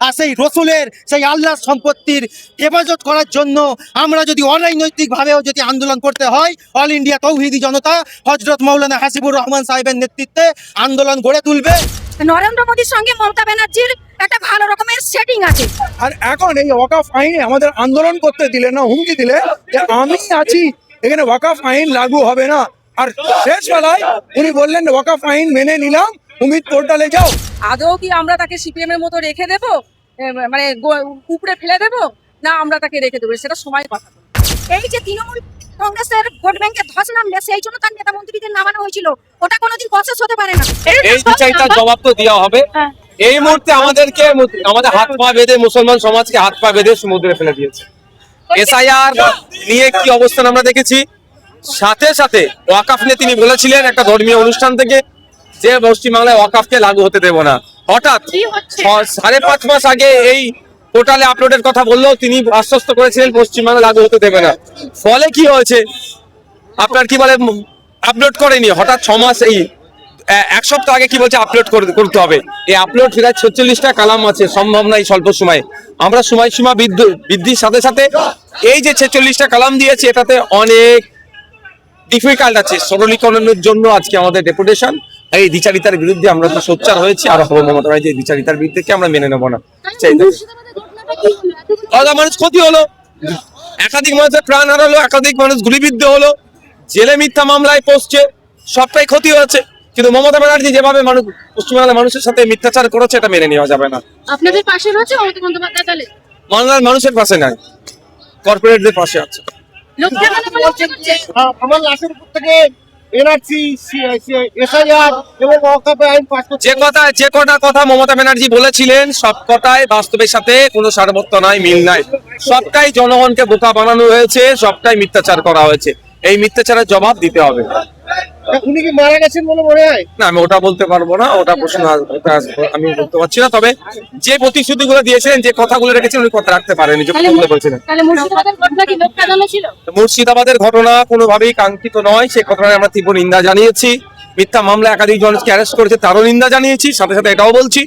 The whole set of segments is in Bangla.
আর সেই রসুলের সেই আল্লাহর সম্পত্তির হেফাজত করার জন্য আমরা যদি অরাজনৈতিকভাবেও যদি আন্দোলন করতে হয় অল ইন্ডিয়া তৌহিদি জনতা হজরত মৌলানা হাসিবুর রহমান সাহেবের নেতৃত্বে আন্দোলন গড়ে তুলবে। নরেন্দ্র মোদীর সঙ্গে মমতা ব্যানার্জির একটা ভালো রকমের সেটিং আছে। আর এখন এই ওয়াকাফ আইনে আমাদের আন্দোলন করতে দিলে না হুমকি দিলে যে আমি আছি এখানে ওয়াকাফ আইন লাগু হবে না। আর শেষ বেলায় উনি বললেন ওয়াকাফ আইন মেনে নিলাম উমিদ পোর্টালে যাও। আদৌ কি আমরা তাকে সিপিএম এর মতো রেখে দেবো? মানে উপরে ফেলে দেবো? না আমরা তাকে রেখে দেবো সেটা সময় কথা। এই যে তৃণমূল কংগ্রেসের ভোট ব্যাংকে ধস নামলে সেই জন্য তার নেতা মন্ত্রীদের নামানো হয়েছিল। ওটা কোনোদিন প্রসেস হতে পারে না। এই বিচারটার জবাব তো দেওয়া হবে। হ্যাঁ। এই মুহূর্তে আমাদেরকে আমাদের হাত পা বেঁধে মুসলমান সমাজকে হাত পা বেঁধে সমুদ্রে ফেলে দিয়েছে। এসআইআর নিয়ে কি অবস্থান আমরা দেখেছি? সাথে সাথে ওয়াকাফ নিয়ে তিনি বলেছিলেন একটা ধর্মীয় অনুষ্ঠান থেকে। যে পশ্চিমবাংলায় ওয়াকাফকে লাগু হতে দেব না। হঠাৎ সাড়ে পাঁচ মাস আগে এই পোর্টালে আপলোডের কথা বললেও তিনি আশ্বস্ত করেছিলেন পশ্চিমবাংলা লাগু হতে দেবে না। ফলে কি হয়েছে? আপনার কি বলে আপলোড করেনি? হঠাৎ ছ মাস এই এক সপ্তাহ আগে কি বলছে আপলোড করতে হবে। এই আপলোড প্রায় ছচল্লিশটা কালাম আছে সম্ভব না এই স্বল্প সময়ে। আমরা সময়সীমা বৃদ্ধ- বৃদ্ধির সাথে সাথে এই যে ছেচল্লিশটা কালাম দিয়েছে এটাতে অনেক ডিফিকাল্ট আছে। সরলীকরণের জন্য আজকে আমাদের ডেপুটেশন এই দ্বিচারিতার বিরুদ্ধে আমরা তো সোচ্চার হয়েছি আর হব মমতা ব্যানার্জি এই দ্বিচারিতার বিরুদ্ধে কি আমরা মেনে নেব না? চাই আলাদা মানুষ ক্ষতি হলো। একাধিক মানুষের প্রাণ হারালো একাধিক মানুষ গুলিবিদ্ধ হলো জেলে মিথ্যা মামলায় পৌঁছছে সবটাই ক্ষতি হয়েছে। কিন্তু মমতা ব্যানার্জি যেভাবে মানুষ পশ্চিমবাংলার মানুষের সাথে মিথ্যাচার করেছে এটা মেনে নেওয়া যাবে না। আপনাদের পাশে রয়েছে মমতা বন্দ্যোপাধ্যায় তাহলে? বাংলার মানুষের পাশে নাই। কর্পোরেটদের পাশে আছে। লোকটা কেন বলছে আমার লাশের উপর থেকে যে যে কটা কথা মমতা ব্যানার্জি বলেছিলেন বাস্তবের সাথে কোনো মিল নাই। সবটাই জনগণকে বোকা বানানো হয়েছে, সবটাই মিথ্যাচার করা হয়েছে। এই মিথ্যাচারের জবাব দিতে হবে। উনি কি মারা গেছেন বলে মনে হয়? না আমি ওটা বলতে পারব না ওটা প্রশ্ন আমি বলতে পারছি না তবে যে প্রতিশ্রুতি গুলো দিয়েছিলেন যে কথাগুলো রেখেছেন উনি কথা রাখতে পারেনি যে কথাগুলো বলছিলেন। মুর্শিদাবাদের ঘটনা কি লোকটা জানা ছিল? মুর্শিদাবাদের ঘটনা কোনোভাবেই কাঙ্ক্ষিত নয় সেই ঘটনায় আমরা তীব্র নিন্দা জানিয়েছি। মিথ্যা মামলা একাধিক জনকে অ্যারেস্ট করেছে তারও নিন্দা জানিয়েছি সাথে সাথে এটাও বলছি।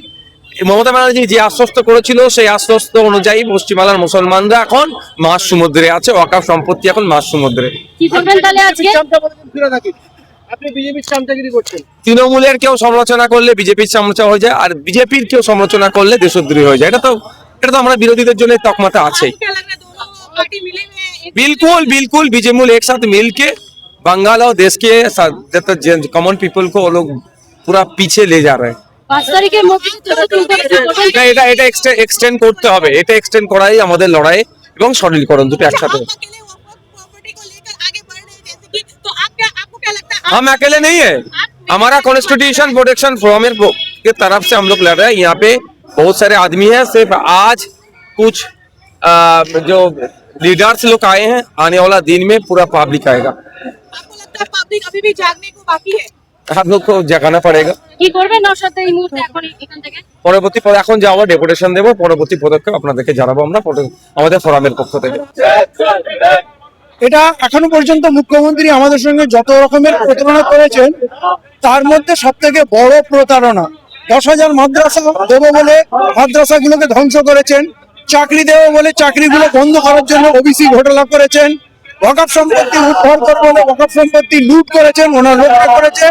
মমতা ব্যানার্জি যে আশ্বস্ত করেছিল সেই আশ্বস্ত অনুযায়ী পশ্চিমবাংলার মুসলমানরা এখন মাস সমুদ্রে আছে ওয়াকাফ সম্পত্তি এখন মাস সমুদ্রে কি করবেন তাহলে আজকে চামচা বলেছেন ফিরে থাকি আপনি বিজেপির চামচাগিরি করছেন তৃণমূলের কেউ সমালোচনা করলে বিজেপির চামচা হয়ে যায় আর বিজেপির কেউ সমালোচনা করলে দেশদ্রোহী হয়ে যায় এটা তো এটা তো আমরা বিরোধীদের জন্য তকমাতা আছেই क्या लग रहा है दोनों पार्टी मिले हुए हैं एक बिल्कुल बिल्कुल बीजेमुल एक साथ मिल के बंगाल और देश के कॉमन पीपल को वो लोग पूरा पीछे ले जा रहे हैं পাঁচ তারিখের মধ্যে এটা এটা এটা এক্সটেন্ড করতে হবে এটা এক্সটেন্ড করাই আমাদের লড়াই এবং সরলীকরণ দুটো একসাথে आप अकेले प्रॉपर्टी को लेकर आगे बढ़ रहे हैं जैसे कि तो आप क्या आपको क्या लगता है हम अकेले नहीं है हमारा कॉन्स्टिट्यूशन प्रोटेक्शन फोरम के तरफ से हम लोग लड़ रहे हैं यहाँ पे बहुत सारे आदमी हैं सिर्फ आज कुछ अ, जो लीडर्स लोग आए हैं आने वाला दिन में पूरा पब्लिक आएगा आपको लगता है पब्लिक अभी भी जागने को बाकी है हम लोग को जगाना पड़ेगा কি করবেন নওশাদ এই মুহূর্তে এখন এখান থেকে পরবর্তী পদে এখন যাবো ডেপুটেশন দেবো পরবর্তী পদক্ষেপ আপনাদেরকে জানাবো আমরা পরে- আমাদের ফোরামের পক্ষ থেকে এটা এখনো পর্যন্ত মুখ্যমন্ত্রী আমাদের সঙ্গে যত রকমের প্রতারণা করেছেন তার মধ্যে সব থেকে বড় প্রতারণা দশ হাজার মাদ্রাসা দেবো বলে মাদ্রাসাগুলোকে ধ্বংস করেছেন চাকরি দেবো বলে চাকরিগুলো বন্ধ করার জন্য ওবিসি ঘোটালা করেছেন ওয়াকাফ সম্পত্তি উদ্ধার করবো বলে ওয়াকাফ সম্পত্তি লুট করেছেন ওনার লোককে করেছে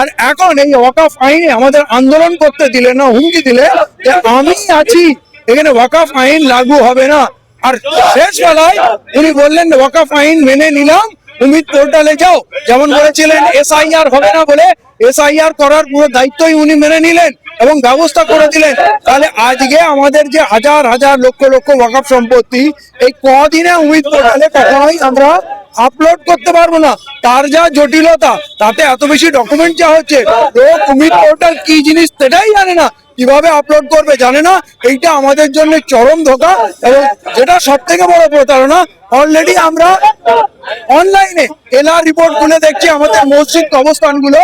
আর এখন এই ওয়াকাফ আইনে আমাদের আন্দোলন করতে দিলে না, হুমকি দিলে, যে আমি আছি, এখানে ওয়াকাফ আইন লাগু হবে না। আর শেষ বেলায় উনি বললেন, ওয়াকাফ আইন মেনে নিলাম পোর্টালে যাও। যেমন বলেছিলেন, এসআইআর হবে না বলে এসআইআর করার পুরো দায়িত্বই উনি মেনে নিলেন এবং ব্যবস্থা করে দিলেন। তাহলে আজকে আমাদের যে হাজার হাজার লক্ষ লক্ষ ওয়াকাফ সম্পত্তি, এই কদিনে উমিদ পোর্টালে কখনোই আমরা আপলোড করতে পারব না। তার যা জটিলতা, তাতে এত বেশি ডকুমেন্ট যা হচ্ছে লোক উমিদ পোর্টাল কি জিনিস সেটাই জানে না। কীভাবে আপলোড করবে জানে না। এইটা আমাদের জন্য চরম ধোকা এবং যেটা সব থেকে বড় প্রতারণা অলরেডি আমরা অনলাইনে এলআর রিপোর্ট খুলে দেখছি, আমাদের মসজিদ অবস্থানগুলো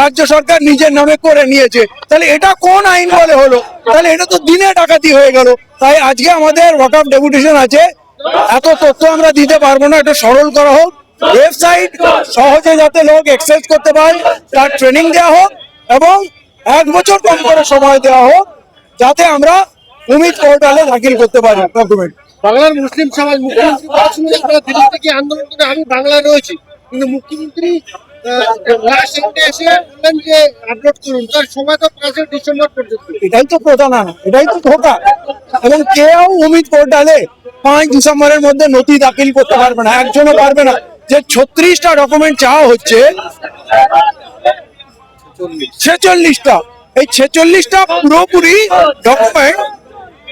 রাজ্য সরকার নিজের নামে করে নিয়েছে। তাহলে এটা কোন আইন বলে হলো? তাহলে এটা তো দিনে ডাকাতি হয়ে গেল। তাই আজকে আমাদের ওয়াকআপ ডেপুটেশন আছে এত তথ্য আমরা দিতে পারব না এটা সরল করা হোক। ওয়েবসাইট সহজে যাতে লোক এক্সেস করতে পারে তার ট্রেনিং দেওয়া হোক এবং এক বছর কম করে সময় দেওয়া হোক যাতে আমরা অমিত পোর্টালে দাখিল করতে পারি। ডকুমেন্ট বাংলার মুসলিম সমাজ মুখ্যমন্ত্রী থেকে আন্দোলন করে আমি বাংলায় রয়েছি কিন্তু মুখ্যমন্ত্রী লাস্ট সামনে এসে আপলোড করুন তার সময় তো পাঁচই ডিসেম্বর পর্যন্ত। এটাই তো প্রতারণা এটাই তো ধোকা। এবং কেউ অমিত পোর্টালে পাঁচ ডিসেম্বরের মধ্যে নথি দাখিল করতে পারবে না একজনও পারবে না। যে ছত্রিশটা ডকুমেন্ট চাওয়া হচ্ছে ছেচল্লিশটা এই ছেচল্লিশটা পুরোপুরি ডকুমেন্ট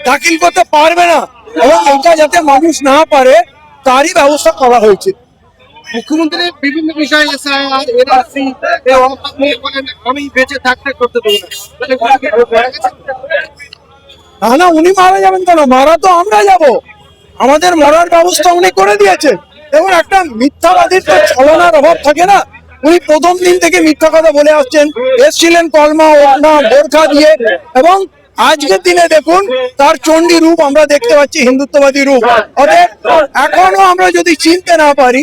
দাখিল করতে পারবে না এবং এটা যাতে মানুষ না পারে তারই ব্যবস্থা করা হয়েছে। মুখ্যমন্ত্রী বিভিন্ন বিষয়ে আমি বেঁচে থাকতে করতে দেবো? না না উনি মারা যাবেন কেন? মারা তো আমরা যাব। আমাদের মরার ব্যবস্থা উনি করে দিয়েছেন। এবং একটা মিথ্যাবাদীর তো ছলনার অভাব থাকে না। উনি প্রথম দিন থেকে মিথ্যা কথা বলে আসছেন। এসছিলেন কলমা, ওড়না, বোরখা দিয়ে এবং আজকের দিনে দেখুন, তার চণ্ডী রূপ আমরা দেখতে পাচ্ছি, হিন্দুত্ববাদী রূপ। অতএব, এখনও আমরা যদি চিনতে না পারি,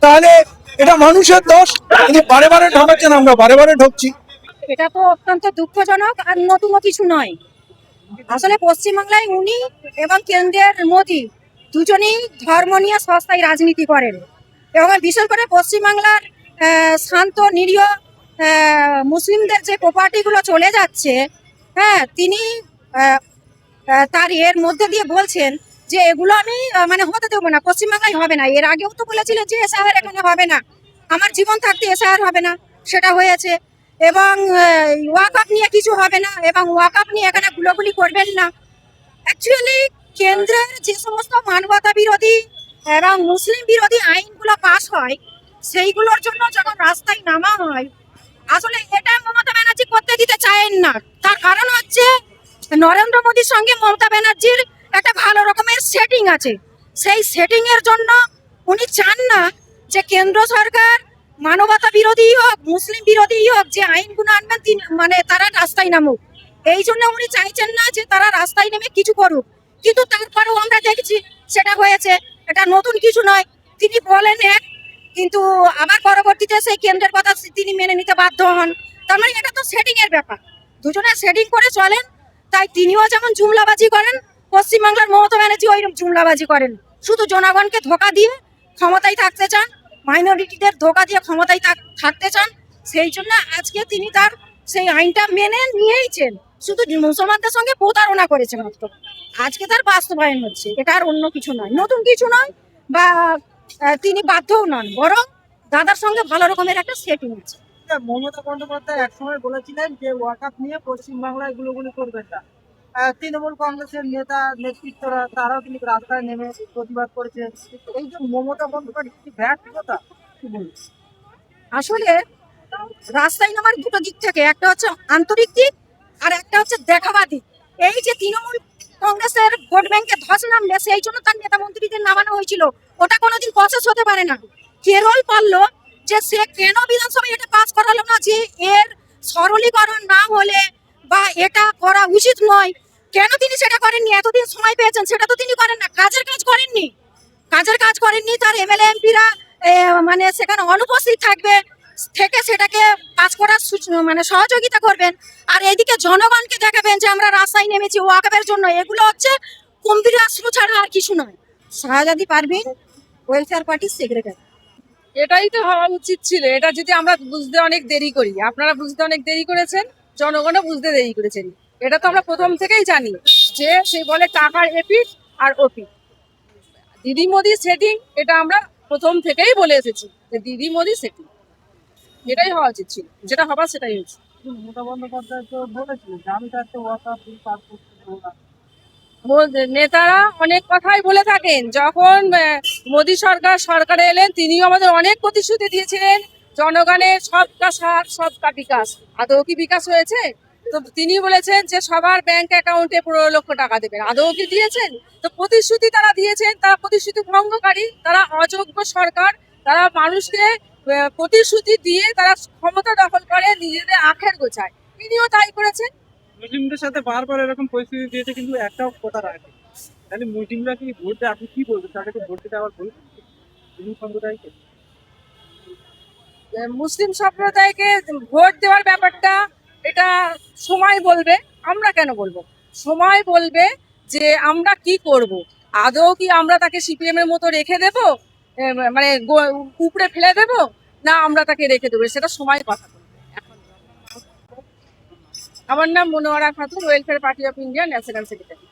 তাহলে এটা মানুষের দোষ। উনি বারে বারে ঢোকাচ্ছেন আমরা, বারে বারে ঢুকছি। এটা তো অত্যন্ত দুঃখজনক আর নতুন কিছু নয়। আসলে পশ্চিমবাংলায় উনি এবং কেন্দ্রের মোদী দুজনেই ধর্ম নিয়ে সস্তায় রাজনীতি করেন। এবং বিশেষ করে পশ্চিমবাংলার শান্ত, নিরীহ মুসলিমদের যে প্রপার্টিগুলো চলে যাচ্ছে হ্যাঁ তিনি তার এর মধ্যে দিয়ে বলছেন যে এগুলো আমি মানে হতে দেবো না, পশ্চিমবাংলায় হবে না। এর আগেও তো বলেছিলেন যে এসআর এখানে হবে না। আমার জীবন থাকতে এসআর হবে না, সেটা হয়েছে। এবং ওয়াকআপ নিয়ে কিছু হবে না, এবং ওয়াকআপ নিয়ে এখানে গুলোগুলি করবেন না। অ্যাকচুয়ালি কেন্দ্রের যে সমস্ত মানবতা বিরোধী এবং মুসলিম বিরোধী আইনগুলো পাস হয়, সেইগুলোর জন্য যখন রাস্তায় নামা হয়, আসলে এটা মমতা ব্যানার্জি করতে দিতে চায়েন না। তার কারণ হচ্ছে নরেন্দ্র মোদীর সঙ্গে মমতা ব্যানার্জির একটা ভালো রকমের সেটিং আছে। সেই সেটিং এর জন্য উনি চান না যে কেন্দ্র সরকার মানবতা বিরোধী হোক, মুসলিম বিরোধী হোক, যে আইনগুলো আনবেন মানে তারা রাস্তায় নামুক। এই জন্য উনি চাইছেন না যে তারা রাস্তায় নেমে কিছু করুক। কিন্তু তারপরেও আমরা দেখছি সেটা হয়েছে, এটা নতুন কিছু নয়। তিনি বলেন এক, কিন্তু আবার পরবর্তীতে সেই কেন্দ্রের কথা তিনি মেনে নিতে বাধ্য হন। তার মানে এটা তো সেটিং এর ব্যাপার। দুজনে সেটিং করে চলেন, তাই তিনিও যেমন জুমলাবাজি করেন, পশ্চিমবাংলার মমতা ব্যানার্জি ওইরকম জুমলাবাজি করেন। শুধু জনগণকে ধোকা দিয়ে ক্ষমতায় থাকতে চান মাইনরিটিদের ধোকা দিয়ে ক্ষমতায় থাক- থাকতে চান, সেই জন্য আজকে তিনি তার সেই আইনটা মেনে নিয়েইছেন। শুধু মুসলমানদের সঙ্গে প্রতারণা করেছে মাত্র। আজকে তার বাস্তবায়ন হচ্ছে। এটা আর অন্য কিছু নয়। নতুন কিছু নয় বা তিনি বাধ্যও নন। বরং দাদার সঙ্গে ভালো রকমের একটা সেটিং আছে। মমতা বন্দ্যোপাধ্যায় একসময় বলেছিলেন যে ওয়াকআপ নিয়ে পশ্চিমবাংলায় গুলোগুলি করবেন না। তৃণমূল কংগ্রেসের নেতা নেতৃত্বরা তারাও কিন্তু রাস্তায় নেমে প্রতিবাদ করেছে এই যে মমতা বন্দ্যোপাধ্যায় কি ব্যর্থতা? আসলে রাস্তায় নামার দুটো দিক থেকে, একটা হচ্ছে আন্তরিক দিক আর একটা হচ্ছে দেখাবাদি এই যে তৃণমূল কংগ্রেসের ভোট ব্যাংকে ধস নামলে, সেই জন্য তার নেতা মন্ত্রীদের নামানো হয়েছিল। ওটা কোনোদিন প্রসেস হতে পারে না। কেরল পারল যে সে কেন বিধানসভায় এটা পাস করালো না, যে এর সরলীকরণ না হলে বা এটা করা উচিত নয়। কেন তিনি সেটা করেননি? এতদিন সময় পেয়েছেন, সেটা তো তিনি করেন না। কাজের কাজ করেননি। কাজের কাজ করেননি, তার এমএলএ এমপিরা মানে সেখানে অনুপস্থিত থাকবে। থেকে সেটাকে পাস করার মানে সহযোগিতা করবেন। আর এদিকে জনগণকে দেখাবেন যে আমরা রাস্তায় নেমেছি ওয়াকআপের জন্য। এগুলো হচ্ছে কুম্ভীর আশ্রু ছাড়া আর কিছু নয়। শাহজাদি পারভিন ওয়েলফেয়ার পার্টির সেক্রেটারি এটাই তো হওয়া উচিত ছিল। এটা যদি আমরা বুঝতে অনেক দেরি করি, আপনারা বুঝতে অনেক দেরি করেছেন, জনগণও বুঝতে দেরি করেছেন। এটা তো আমরা প্রথম থেকেই জানি যে সে বলে টাকার এপিট আর ওপিট দিদি মোদি সেটিং এটা আমরা প্রথম থেকেই বলে এসেছি যে দিদি মোদি সেটিং এটাই হওয়া উচিত ছিল। যেটা হবার সেটাই হয়েছে। মমতা বন্দ্যোপাধ্যায় তো বলেছিলেন যে আমি থাকতে ওয়াকআপ পাস করতে দেবো না। মো- নেতারা অনেক কথাই বলে থাকেন। যখন মোদী সরকার সরকারে এলেন তিনিও আমাদের অনেক প্রতিশ্রুতি দিয়েছিলেন জনগণের সবকা সাথ সবকা বিকাশ। আদৌ কি বিকাশ হয়েছে? তো তিনি বলেছেন যে সবার ব্যাংক অ্যাকাউন্টে পনেরো লক্ষ টাকা দেবেন। আদৌ কি দিয়েছেন? তো প্রতিশ্রুতি তারা দিয়েছেন। তারা প্রতিশ্রুতি ভঙ্গকারী। তারা অযোগ্য সরকার। তারা মানুষকে প্রতিশ্রুতি দিয়ে তারা ক্ষমতা দখল করে নিজেদের আখের গোছায়। তিনিও তাই করেছেন। মুসলিমদের সাথে বারবার এরকম পরিস্থিতি দিয়েছে কিন্তু একটাও কথা রাখে তাহলে মুসলিমরা কি ভোট দেয় আপনি কি বলবেন? তাদেরকে ভোট দিতে আবার বলবেন মুসলিম সম্প্রদায়কে। মুসলিম সম্প্রদায়কে ভোট দেওয়ার ব্যাপারটা এটা সময় বলবে। আমরা কেন বলব? সময় বলবে যে আমরা কি করব? আদৌ কি আমরা তাকে সিপিএম এর মতো রেখে দেব? মানে উপড়ে ফেলে দেব? না, আমরা তাকে রেখে দেবো, সেটা সময় কথা আমার নাম Monowara Khatun welfare party of India national secretary